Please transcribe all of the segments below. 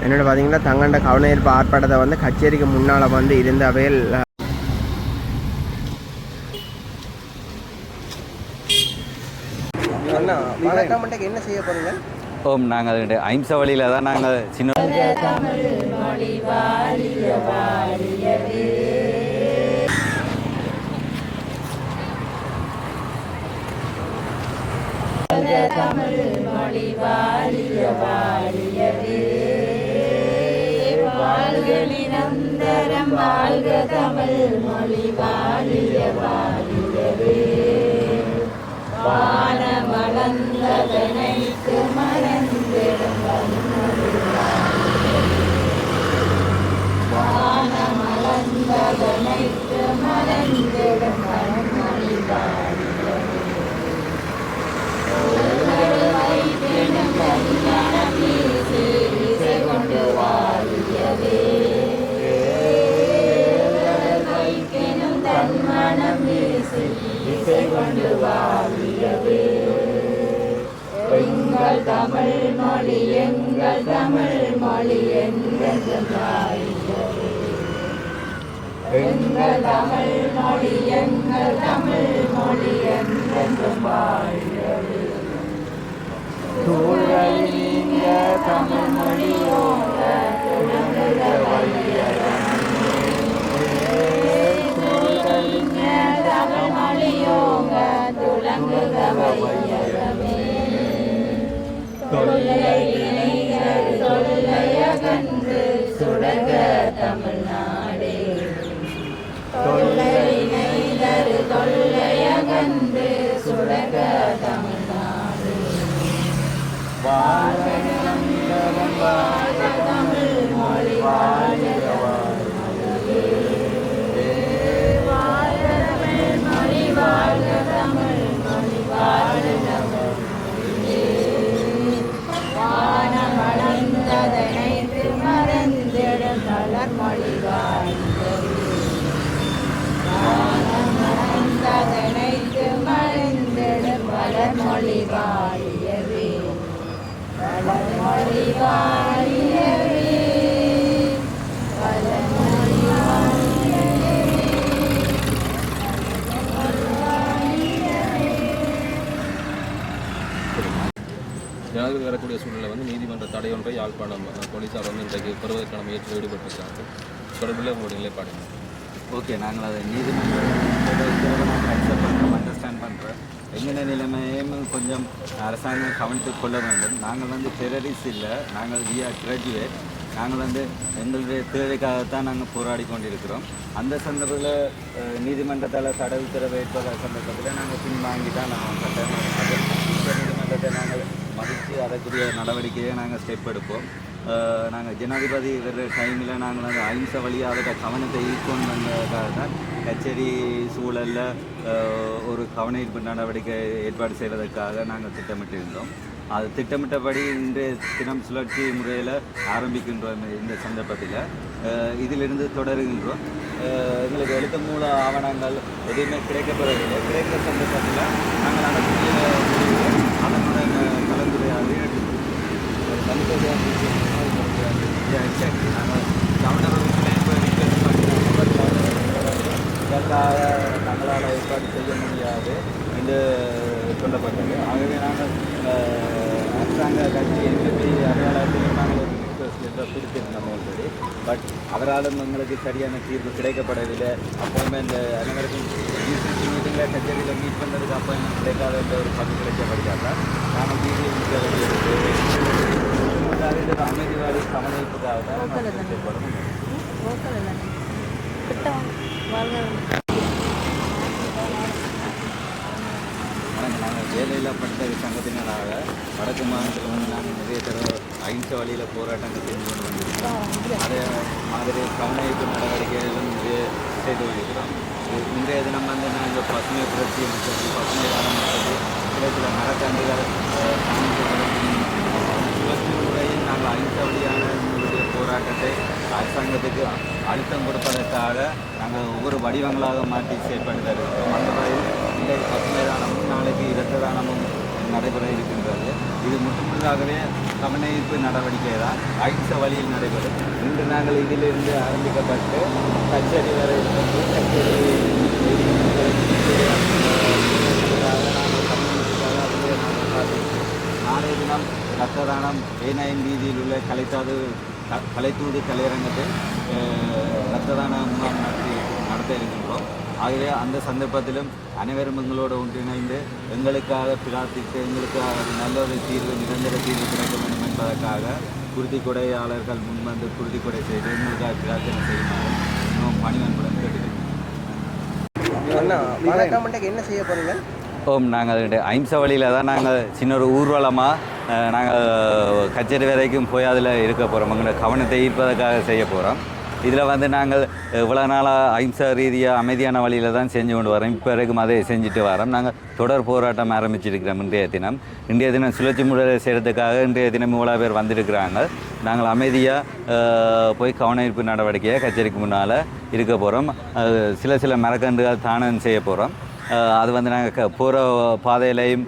என்னோட பார்த்தீங்கன்னா தங்கண்ட கவனஈர்ப்பு ஆர்ப்பாட்டத்தை வந்து கச்சேரிக்கு முன்னால் வந்து இருந்த அவையில் என்ன செய்ய போறீங்க ஓம் நாங்கள் ஐம்ச வழியில் தான் நாங்கள் சின்ன வாழ்களினந்தரம் வாழ்க தமிழ் மொழி வாழிய வாழியவே வானமளந்ததனைக்கு தமிழ் மொழி எங்கள் தமிழ் மொழி என்றென்றும் வாழியவே தூழல் நீங்க தமிழ் மொழியோங்க துணங்குக தமிழ் மொழியோங்க சுடக யாழ்ப்பாணம் போலீஸார் வந்து இன்றைக்கு பெறுவதற்கான முயற்சியில் ஈடுபட்டிருக்காங்க தொடர்பில் உங்களுடைய நிலைப்பாடு ஓகே நாங்கள் அதை நீதிமன்றம் அக்செப்ட் பண்ணுறோம் அண்டர்ஸ்டாண்ட் பண்ணுறோம் எங்கள் நிலைமையும் கொஞ்சம் அரசாங்கம் கவனித்து கொள்ள வேண்டும். நாங்கள் வந்து டெரரிஸ்ட் இல்லை. நாங்கள் வி ஆர் கிராஜுவேட் நாங்கள் வந்து எங்களுடைய தேவைக்காகத்தான் நாங்கள் போராடி கொண்டிருக்கிறோம். அந்த சந்தர்ப்பத்தில் நீதிமன்றத்தால் தடை உத்தரவு ஏற்பத சந்தர்ப்பத்தில் நாங்கள் பின்வாங்கி தான் நாங்கள் கட்டணம் நீதிமன்றத்தை நாங்கள் மதித்து அதற்குரிய நடவடிக்கையை நாங்கள் ஸ்டெப் எடுப்போம். நாங்கள் ஜனாதிபதி வர்ற டைமில் நாங்கள் வந்து அஹிம்சை வழியாக அதோட கவனத்தை ஈர்க்கணுன்றதுக்காக தான் கச்சேரி சூழலில் ஒரு கவன ஈர்ப்பு நடவடிக்கை ஏற்பாடு செய்வதற்காக நாங்கள் திட்டமிட்டிருந்தோம். அது திட்டமிட்டபடி இன்றைய தினம் சுழற்சி முறையில் ஆரம்பிக்கின்றோம் இந்த சந்தர்ப்பத்தில். இதிலிருந்து தொடருகின்றோம். எங்களுக்கு எழுத்து மூல ஆவணங்கள் எதுவுமே கிடைக்கப்படவில்லை. கிடைக்கிற சந்தர்ப்பத்தில் நாங்கள் நடக்கூடிய முடிவு அதனுடன் கலந்துரையாடி எடுத்து ஒரு கலந்துரையாடி எக்ஸாக்ட் நாங்கள் கவர்னர் இப்போ இதற்காக தங்களால் ஏற்பாடு செய்ய முடியாது என்று சொல்லப்பட்டது ஆகவே நாங்கள் அஹ், அரசாங்க கட்சி எங்களுக்கு அடையாளத்தையும் நாங்கள் ஒரு ரிக்வஸ்ட் லெட்டர் கொடுத்திருந்தோம் ஆல்ரெடி பட் அவராலும் எங்களுக்கு சரியான தீர்வு கிடைக்கப்படவில்லை. அப்பாயின்மெண்ட் அனைவருக்கும் டிசிசி மீட்டிங்கில் கச்சேரியில் மீட் பண்ணுறதுக்கு அப்பாயின்மெண்ட் கிடைக்காத என்ற ஒரு கிடைக்கப்படிக்காத நாங்கள் வீடியோ நிற்க வேண்டியிருக்கு மூன்றாவது அமைதிவாதி கவனிப்புக்காக தான்? நாங்கள் வேலையில்லா வணக்கம் சங்கத்தினராக வடக்கு மாநிலத்தில் வந்து நாங்கள் நிறைய தடவை அகிம்சை வழியில் போராட்டங்கள் செஞ்சு கொண்டு வந்திருக்கிறோம் அதே மாதிரி கவனிப்பு நடவடிக்கைகளும் நிறைய செய்து கொண்டிருக்கிறோம். இன்றைய தினம் வந்து நாங்கள் பசுமை புரட்சி மற்றும் பசுமை காலம் மற்றும் சில சில முறையில் நாங்கள் அகிம்சை வழியான போராட்டத்தை அரசாங்கத்துக்கு அழுத்தம் கொடுப்பதற்காக நாங்கள் ஒவ்வொரு வடிவங்களாக மாற்றி செயற்பட்டு இருக்கிறோம் அந்த வகையில் இன்றைக்கு பசுமை தானமும் நாளைக்கு இரத்த தானமும் நடைபெற இருக்கின்றது. இது முற்றுமுழுதாகவே கவனிப்பு நடவடிக்கை தான் அகிம்சை வழியில் நடைபெறும். இன்று நாங்கள் இதிலிருந்து ஆரம்பிக்கப்பட்டு கச்சேரி வரை வந்து கச்சேரி நாளைய தினம் ரத்ததானம் ஏனாயின் வீதியில் உள்ள கலைத்தாது கலைத்தூது கலையரங்கத்தில் ரத்ததான ரத்த முகாம் நடத்தி நடத்த இருக்கின்றோம். ஆகவே அந்த சந்தர்ப்பத்திலும் அனைவரும் எங்களோடு ஒன்றிணைந்து எங்களுக்காக பிரார்த்தித்து எங்களுக்காக ஒரு நல்ல ஒரு தீர்வு நிரந்தர தீர்வு கிடைக்க வேண்டும் என்பதற்காக குருதி கொடையாளர்கள் முன்வந்து குருதி கொடை செய்து எங்களுக்காக பிரார்த்தனை செய்யுமாறு இன்னும் பணிவன்புடன் கேட்டுக்கிறேன் என்ன செய்ய போறீங்க? ஓம் நாங்கள் ஐம்ச வழியில் தான் நாங்கள் சின்ன ஒரு ஊர்வலமாக நாங்கள் கச்சேரி வரைக்கும் போய் அதில் இருக்க போகிறோம் எங்களோட கவனத்தை ஈர்ப்பதற்காக செய்ய போகிறோம் இதில் வந்து நாங்கள் இவ்வளோ நாளாக அஹிம்சா ரீதியாக அமைதியான வழியில் தான் செஞ்சு கொண்டு வரோம். இப்போ வரைக்கும் அதை செஞ்சுட்டு வரோம். நாங்கள் தொடர் போராட்டம் ஆரம்பிச்சிருக்கிறோம் இன்றைய தினம். இன்றைய தினம் சுழற்சி முறை செய்கிறதுக்காக இன்றைய தினம் இவ்வளோ பேர் வந்திருக்கிறாங்க. நாங்கள் அமைதியாக போய் கவன நடவடிக்கையாக நடவடிக்கையை கச்சேரிக்கு முன்னால் இருக்க போகிறோம் சில சில மரக்கன்றுகள் தானம் செய்ய போகிறோம் அது வந்து நாங்கள் க போகிற பாதையிலையும்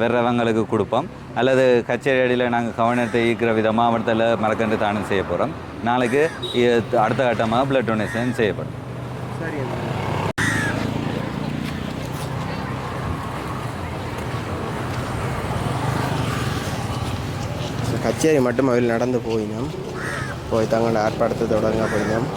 வர்றவங்களுக்கு கொடுப்போம். அல்லது கச்சேரி அடியில் நாங்கள் கவனத்தை ஈர்க்கிற விதமாக அவர்த்தில் மரக்கன்று தானம் செய்ய போகிறோம் நாளைக்கு அடுத்த கட்டமாக பிளட் டொனேஷன் செய்யப்படும். சரி கச்சேரி மட்டும் அவையில் நடந்து போயினோம். போய் தங்களோட ஆர்ப்பாட்டத்தை தொடங்க போயினோம்.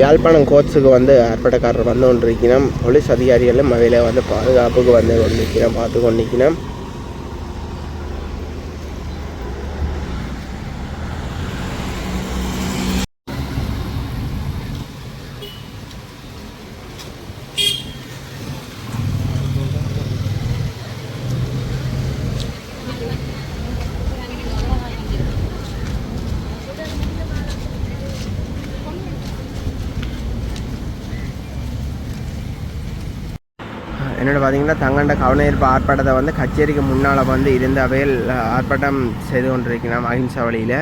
யாழ்ப்பாணம் கோட்ஸுக்கு வந்து ஆர்ப்பாட்டக்காரர் வந்து கொண்டிருக்கிறோம். போலீஸ் அதிகாரிகளும் அவையில் வந்து பாதுகாப்புக்கு வந்து கொண்டிருக்கிறோம். பார்த்து கொண்டிருக்கிறோம். என்னோட பார்த்தீங்கன்னா தங்கண்ட கவனஈர்ப்பு ஆர்ப்பாட்டத்தை வந்து கச்சேரிக்கு முன்னால் வந்து இருந்தவையில் ஆர்ப்பாட்டம் செய்து கொண்டிருக்கிறான் அகிம்சா வழியில்.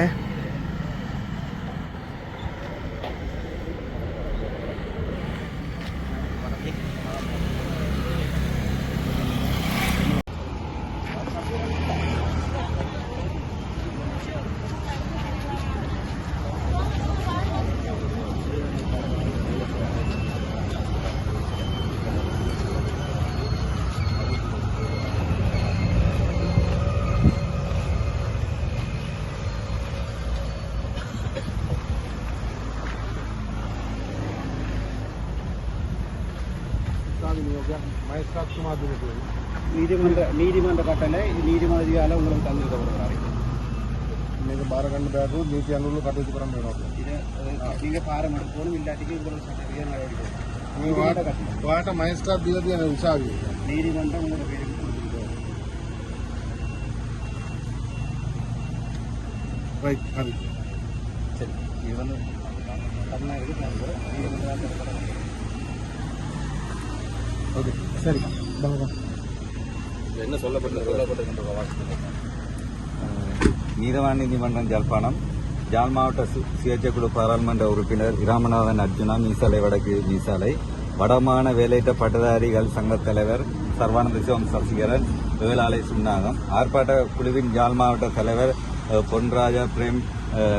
நீதிமன்ற நீதிமன்ற கட்டளை நீதிமதியால் உங்களுக்கு தந்திருக்கப்படுகிறாரு இன்னைக்கு பாரகண்டு பேக்கு நூற்றி ஐநூறு கட்டத்து புறம் வேணும் இதை நீங்கள் பாரம் எடுக்கணும் இல்லாட்டிக்கு உங்களுக்கு சட்டவிய நடவடிக்கை நீ வாட்ட வாட்ட மைஸ்டா தீரதி எனக்கு விசாரி நீதிமன்றம் உங்களோட பேருக்கு கொடுத்துருக்கோம் ரைட் அது சரி இது வந்து தமிழ்நாடு நீதிமன்றம் ஓகே சரி என்ன சொல்லப்பட்ட சொல்லப்பட்டிருக்கின்ற நீதவான் நீதிமன்றம் ஜாழ்ப்பாணம் ஜாழ் மாவட்ட சு- சுயேட்சை குழு பாராளுமன்ற உறுப்பினர் இராமநாதன் அர்ஜுனா மீசாலை வடக்கு மீசாலை. வடமாகாண வேலையற்ற பட்டதாரிகள் சங்கத் தலைவர் சர்வானந்த சிவம் சசிகரன் ஏழாலை சுன்னாகம் ஆர்ப்பாட்ட குழுவின் ஜாழ் மாவட்ட தலைவர் Ponraja Prem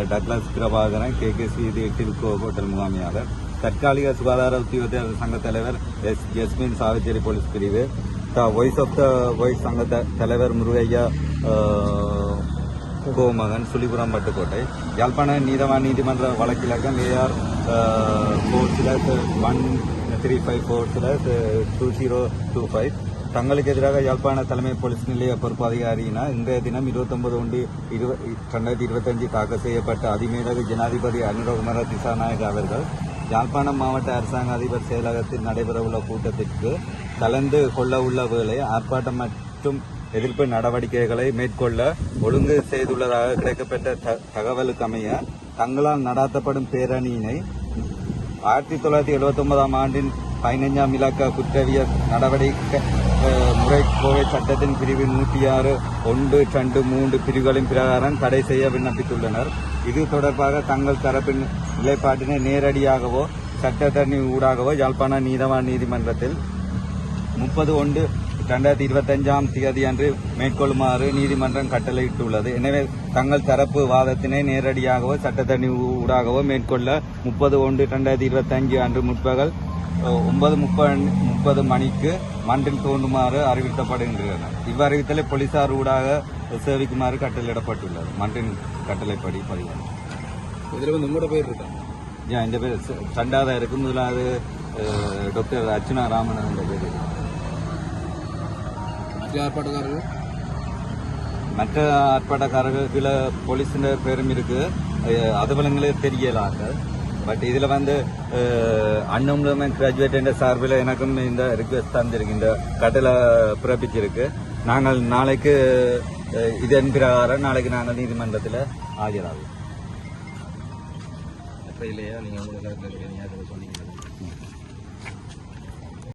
Douglas Prabhakaran K K C Tilko hotel முகாமியாளர். தற்காலிக சுகாதார உத்தியோகத்தர் சங்க தலைவர் எஸ் ஜஸ்மின் சாவச்சேரி போலீஸ் பிரிவு the voice of the voice சங்க த- தலைவர் முருகையா கோமகன் சுழிபுரம் பட்டுக்கோட்டை. யாழ்ப்பாண நீதவான் நீதிமன்ற வழக்கிலக்கம் ஏஆர் ஃபோர்ஸில் ஒன் த்ரீ ஃபைவ் ஃபோர்ஸில் டூ ஜீரோ டூ ஃபைவ் தங்களுக்கு எதிராக யாழ்ப்பாண தலைமை போலீஸ் நிலைய பொறுப்பு அதிகாரியினா இன்றைய தினம் இருபத்தொன்பது ஒன்று இரு ரெண்டாயிரத்தி இருபத்தஞ்சு தாக்கல் செய்யப்பட்ட அதிமேலக ஜனாதிபதி அனுரகுமார திசாநாயக் அவர்கள் யாழ்ப்பாணம் மாவட்ட அரசாங்க அதிபர் செயலகத்தில் நடைபெறவுள்ள கூட்டத்திற்கு கலந்து கொள்ள உள்ள வேளை ஆர்ப்பாட்டம் மற்றும் எதிர்ப்பு நடவடிக்கைகளை மேற்கொள்ள ஒழுங்கு செய்துள்ளதாக கிடைக்கப்பட்ட த- தகவலுக்கு அமைய தங்களால் நடாத்தப்படும் பேரணியினை ஆயிரத்தி தொள்ளாயிரத்தி எழுபத்தி ஒன்பதாம் ஆண்டின் பதினைஞ்சாம் இலக்க குற்றவியல் நடவடிக்கை முறை கோவை சட்டத்தின் பிரிவு நூற்றி ஆறு ஒன்று ரெண்டு மூன்று பிரிவுகளின் பிரகாரம் தடை செய்ய விண்ணப்பித்துள்ளனர். இது தொடர்பாக தங்கள் தரப்பின் நிலைப்பாட்டினை நேரடியாகவோ சட்டத்தரணி ஊடாகவோ யாழ்ப்பாண நீதவான் நீதிமன்றத்தில் முப்பது ஒன்று ரெண்டாயிரத்தி இருபத்தஞ்சாம் தேதி அன்று மேற்கொள்ளுமாறு நீதிமன்றம் கட்டளையிட்டுள்ளது. எனவே தங்கள் தரப்பு வாதத்தினை நேரடியாகவோ சட்டத்தண்ணி ஊடாகவோ மேற்கொள்ள முப்பது ஒன்று ரெண்டாயிரத்தி இருபத்தஞ்சு அன்று முற்பகல் ஒன்பது முப்பது முப்பது மணிக்கு மன்றில் தோன்றுமாறு அறிவிக்கப்படுகின்றனர் இவ்வறிவித்தலை போலீசார் ஊடாக சேவிக்குமாறு கட்டளையிடப்பட்டுள்ளது. மன்றின் கட்டளைப்படி பதிவாகும். இதில் வந்து உங்களோட பேர் இருக்கா? ஏன் இந்த பேர் சண்டாதா இருக்கு முதலாவது டாக்டர் அர்ச்சனா ராமன் என்ற பேர். மற்ற ஆர்ப்பாட்டக்காரர்கள்? மற்ற ஆர்ப்பாட்டக்காரர்களை போலீஸின் பேரும் இருக்கு. அஹ் அது விலங்குகளே தெரியலாங்க பட் இதில் வந்து அன்எம்ப்ளாய்மெண்ட் கிராஜுவேட் என்ற சார்பில் எனக்கும் இந்த ரிக்வெஸ்ட் தந்திருக்கு இந்த கட்டளை பிறப்பிச்சிருக்கு. நாங்கள் நாளைக்கு இது இதன் பிரகாரம் நாளைக்கு நாங்கள் நீதிமன்றத்தில் ஆஜராகும்